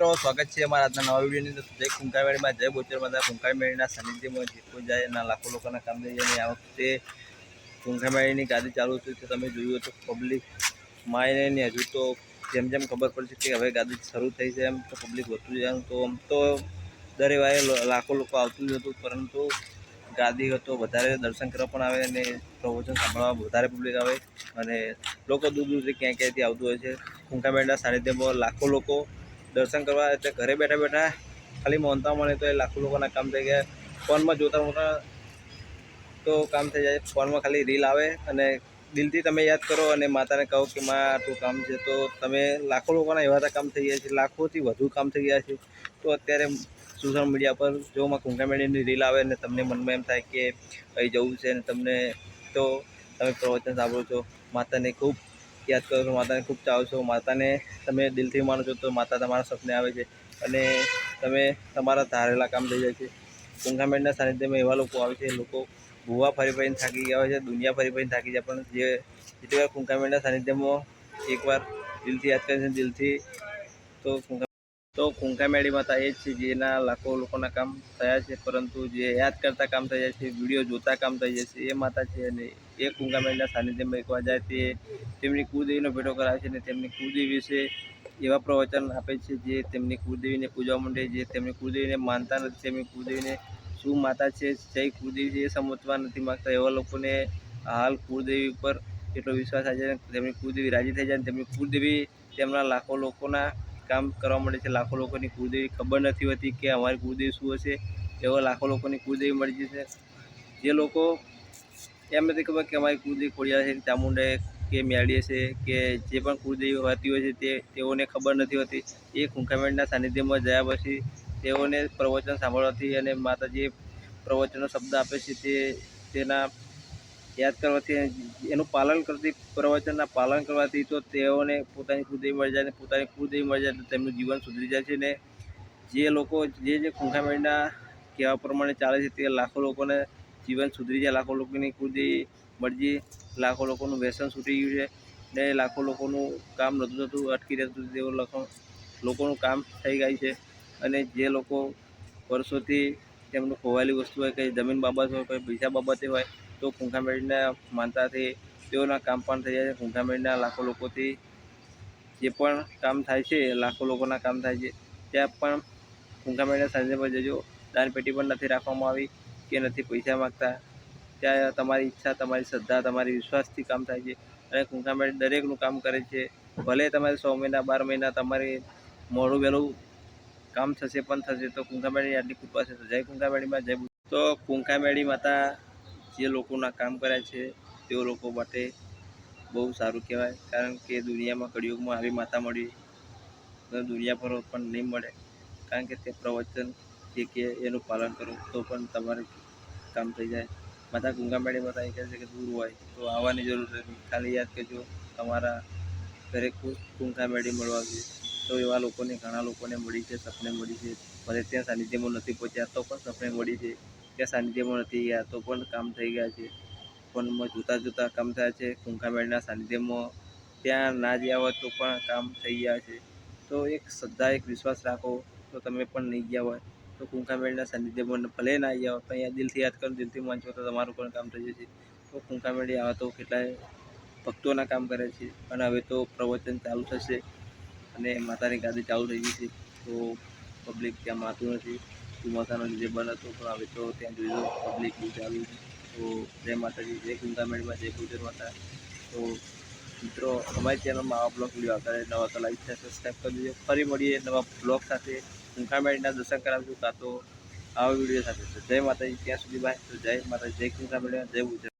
તો સ્વાગત છે અમારા આજના નવા વિડીયોની અંદર. જય કુંકામેળીમાં જય બોચરમાં કુંકામેળીના સાનિધ્યમાં જે જાય એના લાખો લોકોના કામ લઈ જાય આ વખતે કુંકામેળીની ગાદી ચાલુ હતી તો તમે જોયું તો પબ્લિક માયને હજુ તો જેમ જેમ ખબર પડશે કે હવે ગાદી શરૂ થઈ છે એમ તો પબ્લિક વધતું જાય તો આમ તો દરે વારે લાખો લોકો આવતું જ હતું. પરંતુ ગાદી હતો, વધારે દર્શન કરવા પણ આવે અને પ્રવચન સાંભળવા વધારે પબ્લિક આવે. અને લોકો દૂર દૂરથી ક્યાં ક્યાંથી આવતું હોય છે. કુંકામેળના સાનિધ્યમાં લાખો લોકો દર્શન કરવા એટલે ઘરે બેઠા બેઠા ખાલી મોનતા મળે તો એ લાખો લોકોના કામ થઈ ગયા. ફોનમાં જોતા મોટા તો કામ થઈ જાય. ફોનમાં ખાલી રીલ આવે અને દિલથી તમે યાદ કરો અને માતાને કહો કે, માં આટલું કામ છે. તો તમે લાખો લોકોના એવા કામ થઈ ગયા છે. લાખોથી વધુ કામ થઈ ગયા છે. તો અત્યારે સોશિયલ મીડિયા પર જો માં કુંકામેડીની રીલ આવે ને તમને મનમાં એમ થાય કે અહીં જવું છે ને તમને. તો તમે પ્રવચન સાંભળો છો. માતાને ખૂબ યાદ કરો છો માતાને ખૂબ ચાહો છો. માતાને તમે દિલથી માનો છો તો માતા તમારા સપને આવે છે. અને તમે તમારા ધારેલા કામ થઈ જાય છે. કુંકામેળના સાનિધ્યમાં એવા લોકો આવે છે. લોકો ભૂવા ફરી ફરીને થાકી ગયા હોય છે. દુનિયા ફરી ફરીને થાકી જાય. પણ જે જેટલી વાર કુંકામેળના સાનિધ્યમાં એકવાર દિલથી યાદ કરે છે, દિલથી તો તો કુંકામેળી માતા એ છે જેના લાખો લોકોના કામ થયા છે, પરંતુ જે યાદ કરતા કામ થઈ જાય છે, વીડિયો જોતા કામ થઈ જાય છે, એ માતા છે અને એ કુંકામેળીના સાનિધ્યમાં એકવાર જાય તે તેમની કુળદેવીનો ભેટો કરાવે છે અને તેમની કુળદેવી વિશે એવા પ્રવચન આપે છે જે તેમની કુળદેવીને પૂજવા માંડે, જે તેમની કુળદેવીને માનતા નથી, તેમની કુળદેવીને શું માતા છે જય કુળદેવી છે એ સમજવા નથી માગતા, એવા લોકોને હાલ કુળદેવી ઉપર એટલો વિશ્વાસ આવે છે તેમની કુળદેવી રાજી થઈ જાય તેમની કુળદેવી તેમના લાખો લોકોના કામ કરવા મળે છે. લાખો લોકોની કુળદેવી ખબર નથી હોતી કે અમારી કુળદેવી શું હશે. એવા લાખો લોકોની કુળદેવી મળી જશે. જે લોકો એમ નથી ખબર કે અમારી કુળદેવી ખોડિયા છે, ચામુંડા કે મેળીએ છે કે જે પણ કુળદેવી હોતી હોય છે તે તેઓને ખબર નથી હોતી. એ ખૂંખામેન્ટના સાનિધ્યમાં ગયા પછી તેઓને પ્રવચન સાંભળવાથી અને માતાજી પ્રવચનનો શબ્દ આપે છે તે તેના યાદ કરવાથી એનું પાલન કરતી પ્રવચનના પાલન કરવાથી તો તેઓને પોતાની કુળદેવી મળી જાય પોતાની કુળદેવી મળી જાય તો તેમનું જીવન સુધરી જાય છે ને જે લોકો જે જે ખૂંખામેડના કહેવા પ્રમાણે ચાલે છે તે લાખો લોકોને જીવન સુધરી જાય, લાખો લોકોની કુળદેવી મરજી, લાખો લોકોનું વ્યસન છૂટી ગયું છે ને લાખો લોકોનું કામ નહોતું થતું, અટકી રહેતું તેઓ લખો લોકોનું કામ થઈ ગયું છે અને જે લોકો વર્ષોથી તેમનું ખોવાયેલી વસ્તુ હોય, કંઈ જમીન બાબત હોય, કંઈ પૈસા બાબતે હોય તો કુંકામેળના માનતાથી તેઓના કામ પણ થઈ જાય છે. કુંકામેળના લાખો લોકોથી જે પણ કામ થાય છે લાખો લોકોના કામ થાય છે. ત્યાં પણ કુંખામેળીના સાંજે પર જજો. દાનપેટી પણ નથી રાખવામાં આવી કે નથી પૈસા માગતા. ત્યાં તમારી ઈચ્છા, તમારી શ્રદ્ધા, તમારી વિશ્વાસથી કામ થાય છે. અને કુંકામેળ દરેકનું કામ કરે છે. ભલે તમારે સો મહિના, બાર મહિના તમારે મોડું વહેલું કામ થશે, પણ થશે, તો કુંખામેળી આટલી કૃપા છે. તો જય કુંકામેળીમાં જય તો કુંકામેળી માતા જે લોકોના કામ કર્યા છે, તેઓ લોકો માટે બહુ સારું કહેવાય. કારણ કે દુનિયામાં કળિયુગમાં આવી માતા મળી. દુનિયા પર પણ નહીં મળે. કારણ કે તે પ્રવચન જે કે એનું પાલન કરો, તો પણ તમારે કામ થઈ જાય. માતા કુંકામેળી માતા એ કહે છે કે દૂર હોય, તો આવવાની જરૂર નથી ખાલી યાદ કરજો, તમારા ઘરે કુ- કુંકામેળી મળવા જોઈએ. તો એવા લોકોને, ઘણા લોકોને મળી છે, સપને મળી છે. ભલે ત્યાં સાનિધ્યમાં નથી પહોંચ્યા, તો પણ સપને મળી છે. ત્યાં સાનિધ્યમાં નથી ગયા, તો પણ કામ થઈ ગયા છે. પણ જોતા જૂતા કામ થયા છે. કુંકામેળના સાનિધ્યમાં ત્યાં ના ગયા હોય તો પણ કામ થઈ ગયા છે. તો એક શ્રદ્ધા, એક વિશ્વાસ રાખો, તો તમે પણ નહીં ગયા હોય. તો કુંકામેળના સાનિધ્યમાં ભલે ના ગયા હોય તો અહીંયા દિલથી યાદ કરો, દિલથી વાંચો તો તમારું પણ કામ થઈ જશે. તો કુંકામેળી આવા તો કેટલાય ભક્તોના કામ કરે છે. અને હવે તો પ્રવચન ચાલુ થશે. અને માતાની ગાદી ચાલુ થઈ ગઈ છે, તો પબ્લિક ત્યાં માતું નથી. ચોમાસાનો લીધે બંધ હતો, પણ હવે તો ત્યાં જોઈ પબ્લિક બહુ ચાલુ છે. તો જય માતાજી, જય કુંકામેળમાં જય ગુજર માતા. તો મિત્રો, અમારી ચેનલમાં આવા બ્લોગ વીડિયો આવતા નવા તો લાઈક થાય સબસ્ક્રાઈબ કરી દેજો. ફરી મળીએ નવા બ્લોગ સાથે. કુંકામેળીના દર્શન કરાવશું કાં તો આવા વીડિયો સાથે. જય માતાજી, ત્યાં સુધી બાય તો જય માતાજી, જય કુંકામેળીમાં જય ગુજર.